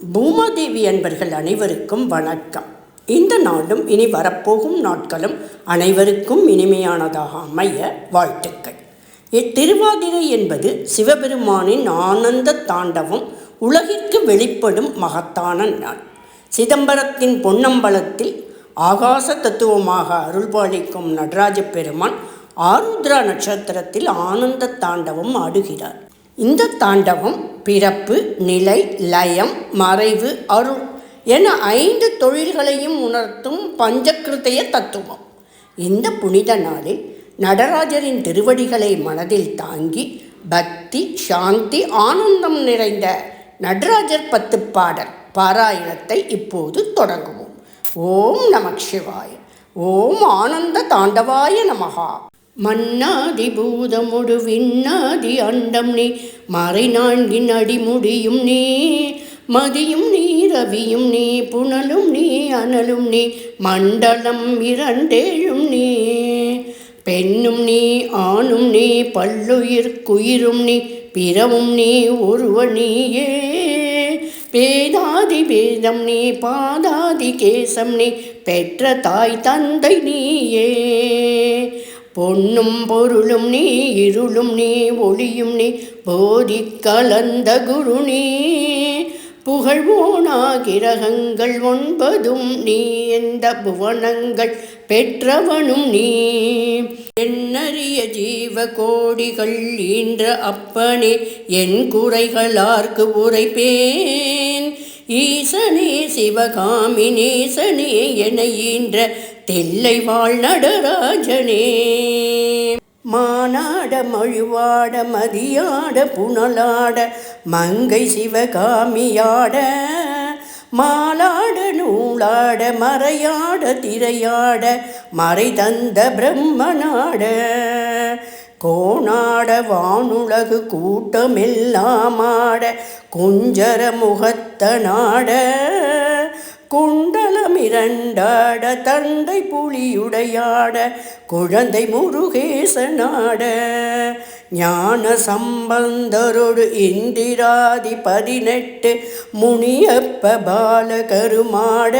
பூமாதேவி அன்பர்கள் அனைவருக்கும் வணக்கம். இந்த நாளும் இனி வரப்போகும் நாட்களும் அனைவருக்கும் இனிமையானதாக அமைய வாழ்த்துக்கள். இத்திருவாதிரை என்பது சிவபெருமானின் ஆனந்த தாண்டவம் உலகிற்கு வெளிப்படும் மகத்தான நாள். சிதம்பரத்தின் பொன்னம்பலத்தில் ஆகாச தத்துவமாக அருள்பாலிக்கும் நடராஜ பெருமான் ஆருத்ரா நட்சத்திரத்தில் ஆனந்த தாண்டவம் ஆடுகிறார். இந்த தாண்டவம் பிறப்பு நிலை லயம் மறைவு அருள் என ஐந்து தொழில்களையும் உணர்த்தும் பஞ்சகிருதய தத்துவம். இந்த புனித நாளில் நடராஜரின் திருவடிகளை மனதில் தாங்கி பக்தி சாந்தி ஆனந்தம் நிறைந்த நடராஜர் பத்து பாடல் பாராயணத்தை இப்போது தொடங்குவோம். ஓம் நமக் சிவாய ஓம் ஆனந்த தாண்டவாய நமகா மன்னாதி பூதமுடு விண்ணாதி அண்டம் நீ. மறை நான்கின் அடிமுடியும் நீ. மதியும் நீ ரவியும் நீ புனலும் நீ அனலும் நீ. மண்டலம் இரண்டேழும் நீ. பெண்ணும் நீ ஆணும் நீ பல்லுயிர் குயிரும் நீ. பிறவும் நீ ஒருவ நீயே. பேதாதி பேதம் நீ பாதாதி கேசம் நீ. பெற்ற தாய் தந்தை நீயே. பொன்னும் பொருளும் நீ இருளும் நீ ஒளியும் நீ போதி கலந்த குரு நீ. புகழ்வோனா கிரகங்கள் ஒன்பதும் நீ எந்த புவனங்கள் பெற்றவனும் நீ. என்னறிய ஜீவ கோடிகள் ஈன்ற அப்பனே என் குறைகளார்க்கு உரைப்பேன். ஈசனே சிவகாமி நேசனே என ஈன்ற தெல்லை வாழ் நடராஜனே. மானாட மழுவாட மதியாட புனலாட மங்கை சிவகாமியாட மாலாட நூலாட மறையாட திரையாட மறை தந்த பிரம்மனாட. கோணாட வானுலகு கூட்டமெல்லாமாட குஞ்சர முகத்த நாட குண்டலம் குண்டலமிரண்டாட தந்தை புலியுடையாட குழந்தை முருகேசனாட. ஞான சம்பந்தரோடு இந்திராதி பதினெட்டு முனியப்ப பாலகருமாட.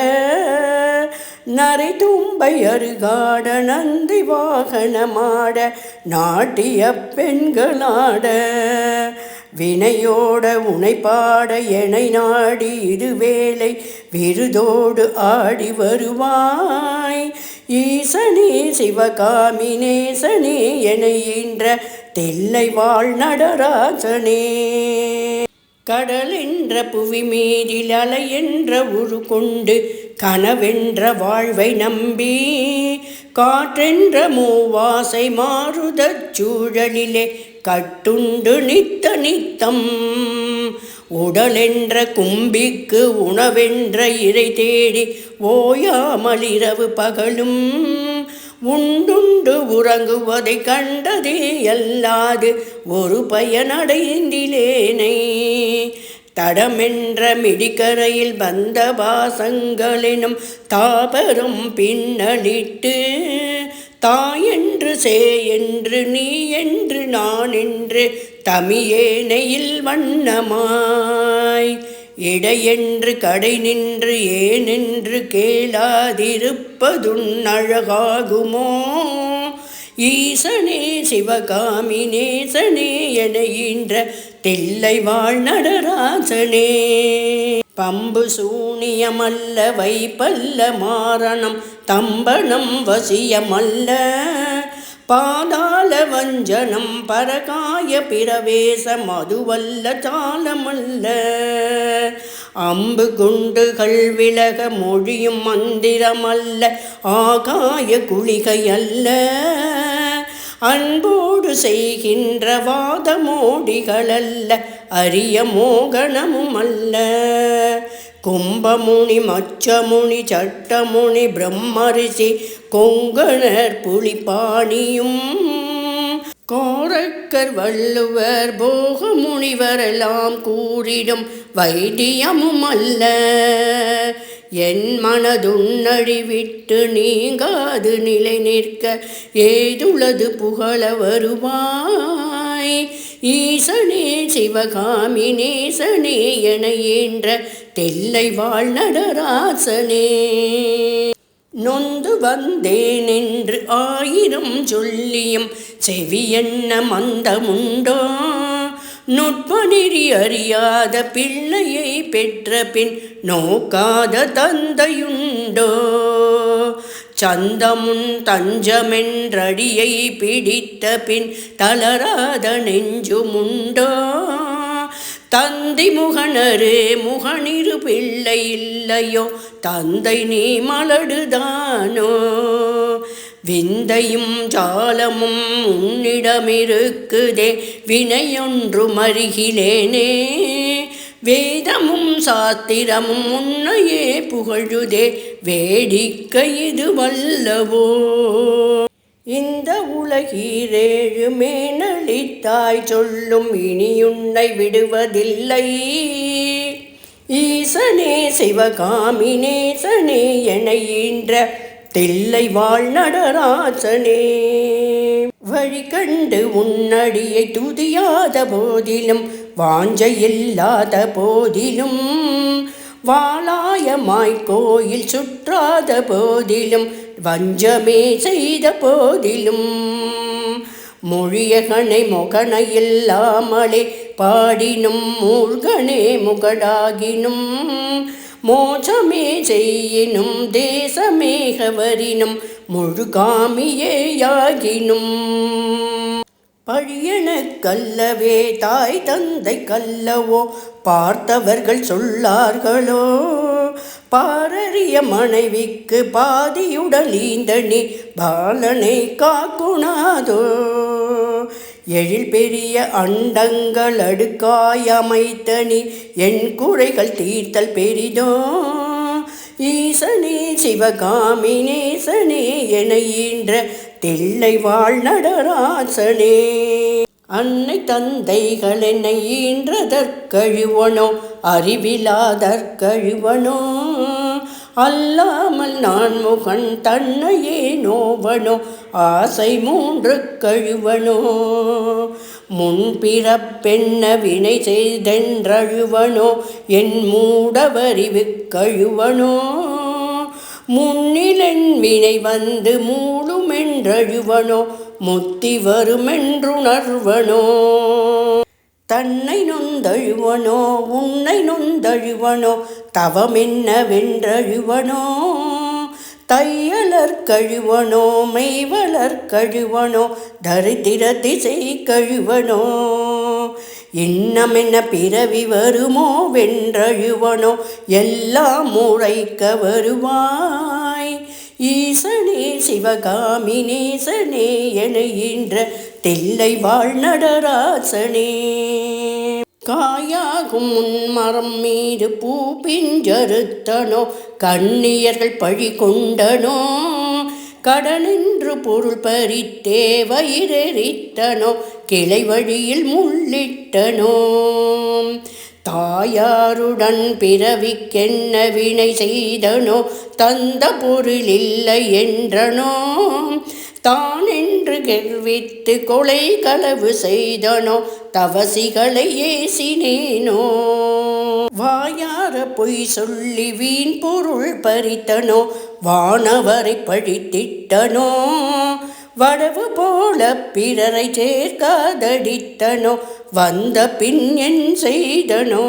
நரை தும்பை அருகாட நந்தி வாகனமாட நாட்டிய பெண்களாட. வினையோட உனைப்பாட எனை நாடி இருவேளை விருதோடு ஆடி வருவாய். ஈசனே சிவகாமி நேசனே என ஈன்ற தெல்லை வாழ் நடராஜனே. கடலென்ற புவி மீதில் அலை என்ற உரு கொண்டு கனவென்ற வாழ்வை நம்பி. காற்றென்ற மூவாசை மாறுதச் சூழலிலே கட்டுண்டு நித்த நித்தம் உடலென்ற கும்பிக்கு உணவென்ற இறை தேடி ஓயாமல் இரவு பகலும். உண்டுண்டு உறங்குவதை கண்டதே அல்லாது ஒரு பயனடைந்திலேனை. தடமென்ற மிடிக்கரையில் வந்த வாசங்களெனும் தாபரும் பின்னலிட்டு தாயென்று சே என்று நீ என்று நான் என்று தமியேனையில் வண்ணமாய். இடையென்று கடை நின்று ஏனென்று கேளாதிருப்பதுன்னழகாகுமோ ஈசனே சிவகாமி நேசனே என ஈன்ற தில்லை வாழ் நடராஜனே. பம்பு சூனியமல்ல வைப்பல்ல மாரணம் தம்பனம் வசியமல்ல. பாதாள வஞ்சனம் பரகாய பிரவேச மதுவல்ல சாலமல்ல. அம்பு குண்டுகள் விலக மொழியும் மந்திரமல்ல ஆகாய குளிகையல்ல. அன்போடு செய்கின்ற வாதமோடிகளல்ல அரிய மோகனமும் அல்ல. கும்பமுனி மச்சமுனி சட்டமுனி பிரம்மரிசி கொங்கணர் புலிபாணியும் கோரக்கர் வள்ளுவர் போக முனிவரெல்லாம் கூறிடும் வைத்தியமும் அல்ல. என் மனதுன்னடி விட்டு நீங்காது நிலை நிற்க ஏதுளது புகழ வருவாய். ஈசனே சிவகாமி நேசனே என ஈன்ற தெல்லை வாழ் நடராசனே. நொந்து வந்தேன் என்று ஆயிரம் சொல்லியும் செவியென்ன மந்தமுண்டோ? நுட்பநெறி அறியாத பிள்ளையை பெற்ற பின் நோக்காத தந்தையுண்டோ? சந்தமுன் தஞ்சமென்றடியை பிடித்த பின் தளராத நெஞ்சுமுண்டோ? தந்தி முகனரு முகனிரு பிள்ளை இல்லையோ? தந்தை நீ மலடுதானோ? விந்தையும் ஜாலமும் உன்னிடமிருக்குதே வினையொன்று மருகிலேனே. வேதமும் சாத்திரமும் உன்னையே புகழுதே வேடிக்கை இது வல்லவோ. இந்த உலகீரேழு மேனளித்தாய் சொல்லும் இனியுன்னை விடுவதில்லை. ஈசனே சிவகாமி நேசனே என ஈன்ற தில்லை வாழ் நடராசனே வழி கண்டு உன்னடியை துதியாத போதிலும் வாஞ்சை இல்லாத போதிலும் வாலாயமாய் கோயில் சுற்றாத போதிலும் வஞ்சமே செய்த போதிலும். மொழியகனை முகனை இல்லாமலே பாடினும் மூழ்கனே முகடாகினும் மோசமே செய்யினும் தேசமேகவரினும் முழுகாமியேயாகினும். பழியன கல்லவே தாய் தந்தை கல்லவோ பார்த்தவர்கள் சொல்லார்களோ? பாரறிய மனைவிக்கு பாதியுடல் ஈந்தணி பாலனை காக்குணாதோ? எழில் பெரிய அண்டங்கள் அடுக்காய் அமைத்தனி என் குறைகள் தீர்த்தல் பெரிதோ? ஈசனே சிவகாமி நேசனே என ஈன்ற தில்லை வாழ் நடராசனே அன்னை தந்தைகள் என்னை ஈன்றதற்கழுவனோ அறிவிலாதற்கழுவனோ? அல்லாமல் நான் முகன் தன்னையே நோவனோ ஆசை மூன்று கழுவனோ. முன்பிறப்பென்ன வினை செய்தென்றழுவனோ என் மூடவறிவு கழுவனோ. முன்னிலன் வினை வந்து மூடுமென்றழுவனோ முத்தி வருமென்றுணர்வனோ. தன்னை நொந்தழுவனோ உன்னை நொ நொந்தழுவனோ தவமென்னவென்றழுவனோ தையலர் கழுவனோ? மெய்வலர் கழுவனோ? தரித்திர திசை கழுவனோ? இன்னமென்ன பிறவி வருமோ? வென்றழுவனோ? எல்லாம் முளைக்க வருவாய். ஈசனே சிவகாமி நேசனே என ஈன்ற தில்லை வாழ் நடராசனே. காயாகும் முன்மரம் மீது பூ பிஞ்சறுத்தனோ? கண்ணியர்கள் பழி கொண்டனோ? கடனின்று பொருள் பறித்தே வயிறெறித்தனோ கிளை வழியில் முள்ளிட்டனோ? தாயாருடன் பிறவிக்கென்ன வினை செய்தனோ? தந்த பொருள் இல்லை என்றனோ? தான் என்று கெர்வித்து கொலை களவு செய்தனோ தவசிகளை ஏசினேனோ. வாயார பொய் சொல்லி வீண் பொருள் பறித்தனோ வானவரை பழித்திட்டனோ. வடவு போல பிறரை சேர்க்காதடித்தனோ வந்த பின் என் செய்தனோ.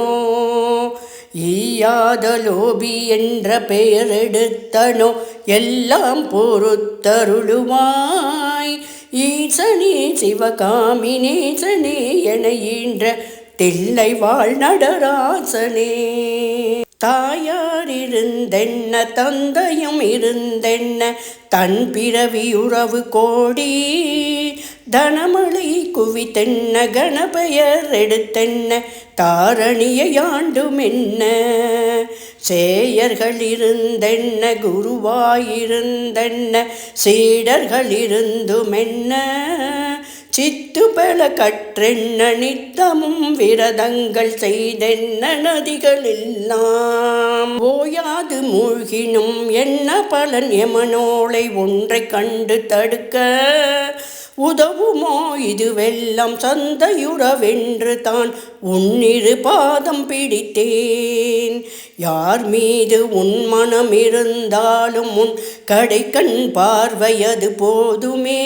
ஈயாத லோபி என்ற பெயரெடுத்தனோ எல்லாம் பொறுத்தருளுமாய். ஈசனே சிவகாமி நேசனே என ஈன்ற தில்லை வாழ் நடராசனே. தாயார் இருந்தென்ன தந்தையும் இருந்தென்ன தன் பிறவி உறவு கோடி. தனமழை குவித்தென்ன கணபெயர் எடுத்தென்ன தாரணியை ஆண்டுமென்ன? சேயர்கள் இருந்தென்ன குருவாயிருந்தென்ன சீடர்கள் இருந்துமென்ன சித்து பல கற்றென்ன நித்தமும் விரதங்கள் செய்தென்ன நதிகள் எல்லாம் ஓயாது மூழ்கினும் என்ன பலன் எமனோளை ஒன்றை கண்டு தடுக்க? உதவுமோ இதுவெல்லாம் சந்தையுறவென்று தான் உன்னிரு பாதம் பிடித்தேன். யார் மீது உன் மனம் இருந்தாலும் உன் கடைக்கண் பார்வையது போதுமே.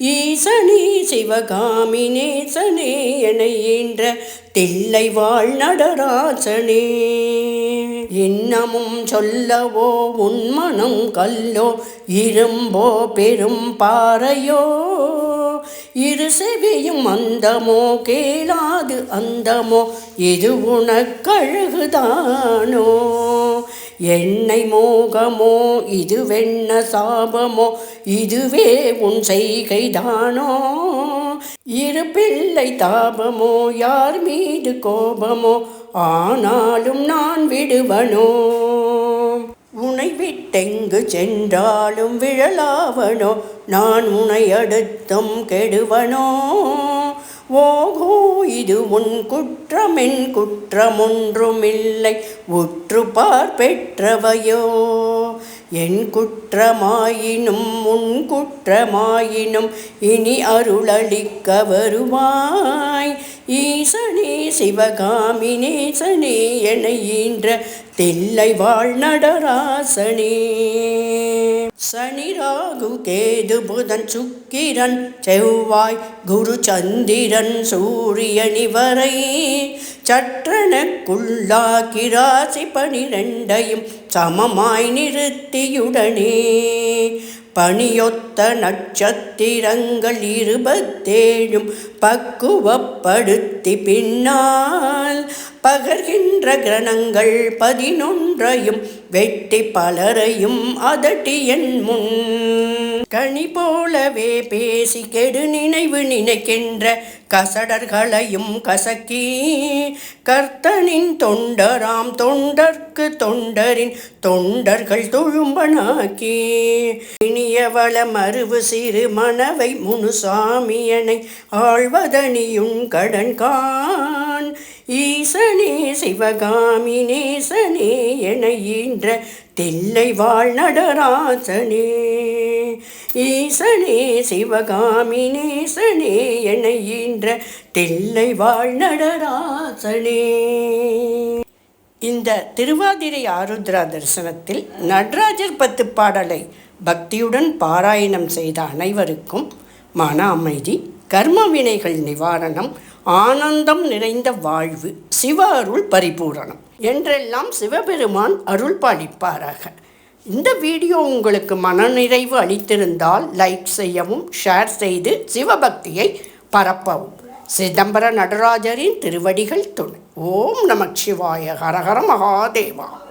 ஈசனே சிவகாமி நேசனே என ஈன்ற தில்லை வாழ் நடராசனே இன்னமும் சொல்லவோ உன்மனம் கல்லோ இரும்போ பெரும் பாறையோ. இரு செவியும் அந்தமோ கேளாது அந்தமோ இது உனக்கழகுதானோ என்னை மோகமோ இது வெண்ண சாபமோ இதுவே உன் செய்கைதானோ இரு பிள்ளை தாபமோ யார் மீது கோபமோ ஆனாலும் நான் விடுவனோ? உனை விட்டெங்கு சென்றாலும் விழலாவனோ நான் உனை அடுத்தும் கெடுவனோ? ஓகோ இது உன் குற்றமென் குற்றமொன்றுமில்லை உற்று பார் பெற்றவையோ என் குற்றமாயினும் உன் குற்றமாயினும் இனி அருளளிக்க வருவாய். ஈசனே சிவகாமி நேசனே என ஈன்ற தில்லை வாழ் நடராசனே சனி ராகு கேது புதன் சுக்கிரன் செவ்வாய் குரு சந்திரன் சூரியன் வரை. சற்றனக்குள்ளாக்கி ராசி பனிரெண்டையும் சமமாய் நிறுத்தியுடனே. பணியொத்த நட்சத்திரங்கள் இருபத்தேழும் பக்குவப்படுத்தி பின்னால் பகர்கின்ற கிரணங்கள் பதினொன்றையும் வெட்டி பலரையும் அதட்டி என் முன். கனி போலவே பேசி கெடு நினைவு நினைக்கின்ற கசடர்களையும் கசக்கி கர்த்தனின் தொண்டராம் தொண்டர்க்கு தொண்டரின் தொண்டர்கள் தொழும்பனாக்கி இனியவள மறுவு சிறு மணவை முனுசாமியனை ஆழ்வதனியுன் கடன் கான் ஈசனே சிவகாமி நேசனே என ஈன்ற தில்லை வாழ் நடராசனே. ஈசனே சிவகாமி நேசனே என ஈன்ற தில்லை வாழ் நடராசனே. இந்த திருவாதிரை ஆருத்ரா தரிசனத்தில் நடராஜர் பத்து பாடலை பக்தியுடன் பாராயணம் செய்த அனைவருக்கும் மன அமைதி கர்ம வினைகள் நிவாரணம் ஆனந்தம் நிறைந்த வாழ்வு சிவ அருள் பரிபூரணம். என்றெல்லாம் சிவபெருமான் அருள் பாலிப்பாராக இந்த வீடியோ உங்களுக்கு மனநிறைவு அளித்திருந்தால் லைக் செய்யவும் ஷேர் செய்து சிவபக்தியை பரப்பவும். சிதம்பர நடராஜரின் திருவடிகள் துணை. ஓம் நமச்சிவாய. ஹரஹர மகாதேவா.